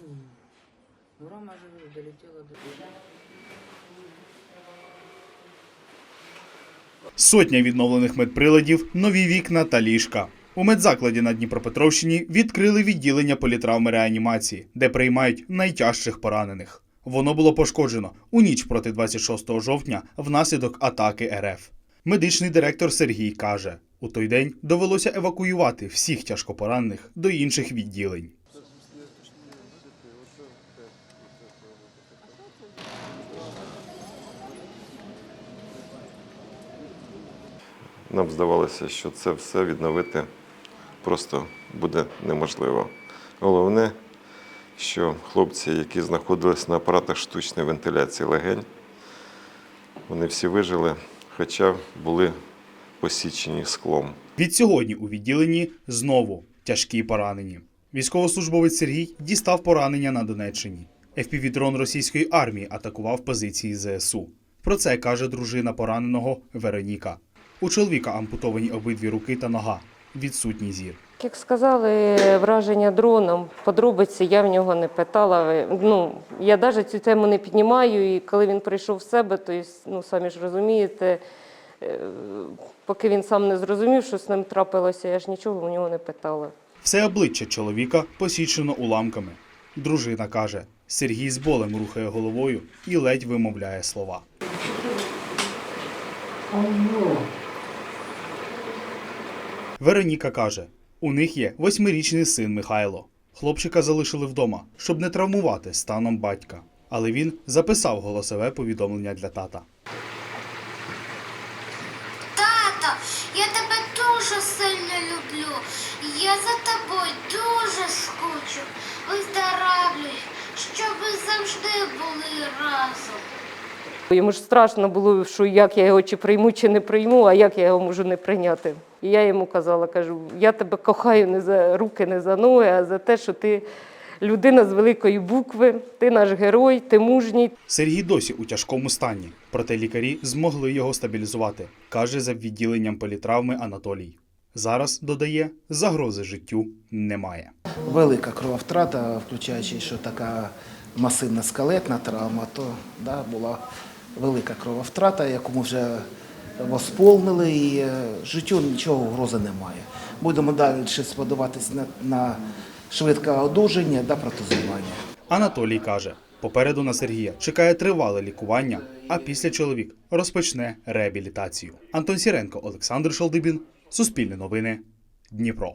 Ну, Рома же долетела до... Сотня відновлених медприладів, нові вікна та ліжка. У медзакладі на Дніпропетровщині відкрили відділення політравми реанімації, де приймають найтяжчих поранених. Воно було пошкоджено у ніч проти 26 жовтня внаслідок атаки РФ. Медичний директор Сергій каже: у той день довелося евакуювати всіх тяжкопоранених до інших відділень. Нам здавалося, що це все відновити просто буде неможливо. Головне, що хлопці, які знаходились на апаратах штучної вентиляції легень, вони всі вижили, хоча були посічені склом. Відсьогодні у відділенні знову тяжкі поранені. Військовослужбовець Сергій дістав поранення на Донеччині. ФПВ-дрон російської армії атакував позиції ЗСУ. Про це каже дружина пораненого Вероніка. У чоловіка ампутовані обидві руки та нога. Відсутній зір. Як сказали, враження дроном, подробиці я в нього не питала. Ну, я навіть цю тему не піднімаю, і коли він прийшов в себе, то ну, самі ж розумієте, е, поки він сам не зрозумів, що з ним трапилося, я ж нічого в нього не питала. Все обличчя чоловіка посічено уламками. Дружина каже, Сергій з болем рухає головою і ледь вимовляє слова. Вероніка каже, у них є восьмирічний син Михайло. Хлопчика залишили вдома, щоб не травмувати станом батька. Але він записав голосове повідомлення для тата. Тато, я тебе дуже сильно люблю. Я за тобою дуже скучу. Виздоравлюй, щоб ви завжди були разом. Йому ж страшно було, що як я його чи прийму, чи не прийму, а як я його можу не прийняти. І я йому казала, кажу, я тебе кохаю не за руки, не за ноги, а за те, що ти людина з великої букви, ти наш герой, ти мужній. Сергій досі у тяжкому стані, проте лікарі змогли його стабілізувати, каже за відділенням політравми Анатолій. Зараз додає, загрози життю немає. велика крововтрата, включаючи, що така масивна скелетна травма, то да, була велика крововтрата, яку ми вже восполнили, і е, життю нічого угрози немає. Будемо далі сподіватися на, на швидке одужання та протезування. Анатолій каже, попереду на Сергія чекає тривале лікування, а після чоловік розпочне реабілітацію. Антон Сіренко, Олександр Шалдибін, Суспільне новини, Дніпро.